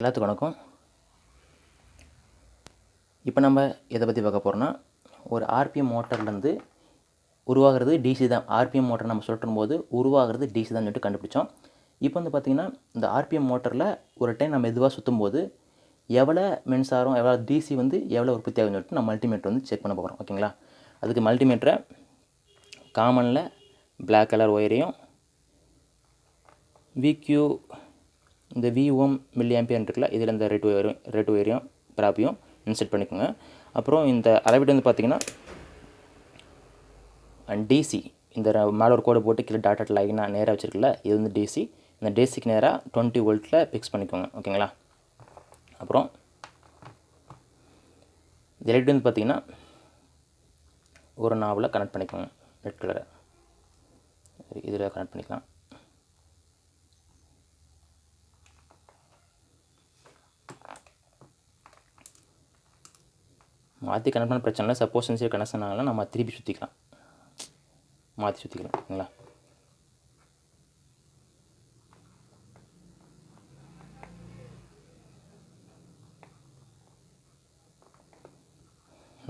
எல்லாத்துக்கும் வணக்கம். இப்போ நம்ம எதை பற்றி பார்க்க போகிறோன்னா ஒரு ஆர்பிஎம் மோட்டர்லேருந்து உருவாகிறது டிசி தான். ஆர்பிஎம் மோட்டர் நம்ம சொல்லும் போது உருவாகிறது டிசி தான் சொல்லிட்டு கண்டுபிடிச்சோம். இப்போ வந்து பார்த்திங்கன்னா இந்த ஆர்பிஎம் மோட்டரில் ஒரு டைம் நம்ம மெதுவாக சுற்றும் போது எவ்வளோ மின்சாரம் எவ்வளோ டிசி வந்து எவ்வளோ உற்பத்தி ஆகுதுன்னு சொல்லிட்டு நம்ம மல்டிமீட்டர் வந்து செக் பண்ண போகிறோம் ஓகேங்களா அதுக்கு மல்டிமீட்டரை காமனில் பிளாக் கலர் ஒயரையும் விக்யூ இந்த விஓம் மில்லி ஆம்பியர் இருக்குல்ல இதில் இந்த ரெட் ஒயரும் ரெட் ஒயரையும் ப்ராப்பையும் இன்செட் பண்ணிக்கோங்க. அப்புறம் இந்த அளவீடு வந்து பார்த்தீங்கன்னா டிசி இந்த மேலே ஒரு கோடு போட்டு கீழே டாட்டட் லைனாக நேராக வச்சுருக்குல்ல இது வந்து டிசி இந்த டிசிக்கு நேராக டுவெண்ட்டி வோல்ட்டில் ஃபிக்ஸ் பண்ணிக்கோங்க ஓகேங்களா அப்புறம் இந்த லைட் வந்து பார்த்தீங்கன்னா ஒரு நாவில் கனெக்ட் பண்ணிக்கோங்க ரெட் கலரை இதில் கனெக்ட் பண்ணிக்கலாம். மாற்றி கனெக்ட் பண்ண பிரச்சனை இல்லை. சப்போஸ் சென்சியர் கனெக்ஷன் ஆகலாம் நம்ம திருப்பி சுற்றிக்கலாம் மாற்றி சுற்றிக்கலாம் ஓகேங்களா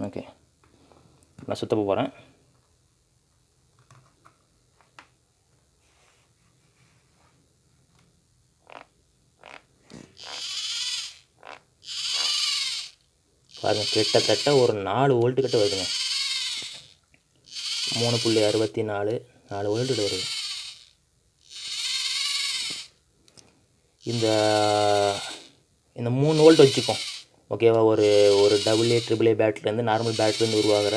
ஓகே நான் சுத்த போகிறேன் பாருங்கள் கிட்டத்தட்ட ஒரு நாலு வோல்ட்டு கிட்ட வருதுங்க. மூணு புள்ளி அறுபத்தி நாலு நாலு வோல்ட்டு கிட்ட வருது. இந்த இந்த மூணு வோல்ட் வச்சுக்கோம் ஓகேவா ஒரு ஒரு டபுள் ஏ ட்ரிபிள் ஏ பேட்டரிலேருந்து நார்மல் பேட்டரிலேருந்து உருவாகிற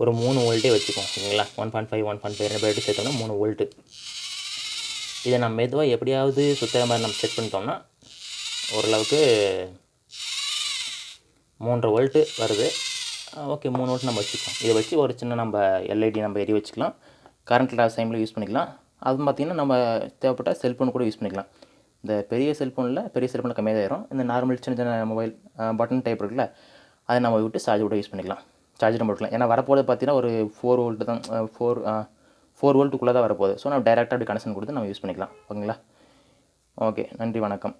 ஒரு மூணு வோல்ட்டே வச்சுக்கோம் ஓகேங்களா one point five one point five ரெண்டு பேட்டரி சேர்த்தோம்னா மூணு வோல்ட்டு இதை நம்ம மெதுவாக எப்படியாவது சுற்றுற மாதிரி நம்ம செட் பண்ணிட்டோம்னா ஓரளவுக்கு மூன்றரை வோல்ட்டு வருது. ஓகே மூணு வோல்ட் நம்ம வச்சுக்கலாம். இதை வச்சு ஒரு சின்ன நம்ம எல்ஐடி நம்ம எரி வச்சுக்கலாம். கரண்ட் லாஸ் டைமில் யூஸ் பண்ணிக்கலாம். அது பார்த்திங்கன்னா நம்ம தேவைப்பட்ட செல்ஃபோன் கூட யூஸ் பண்ணிக்கலாம். இந்த பெரிய செல்ஃபோனில் பெரிய செல்ஃபோனில் கம்மியாக ஆயிரும் இந்த நார்மல் சின்ன சின்ன மொபைல் பட்டன் டைப் இருக்குல்ல அதை நம்ம விட்டு சார்ஜ் கூட யூஸ் பண்ணிக்கலாம். சார்ஜர் போட்டுக்கலாம் ஏன்னா வரப்போது பார்த்தீங்கன்னா ஒரு ஃபோர் வோல்ட்டு தான் ஃபோர் ஃபோர் வோல்ட்டுக்குள்ளே தான் வரப்போகுது. ஸோ நம்ம டேரெக்டாக அப்படி கனெக்ஷன் கொடுத்து நம்ம யூஸ் பண்ணிக்கலாம். ஓகேங்களா? ஓகே நன்றி வணக்கம்.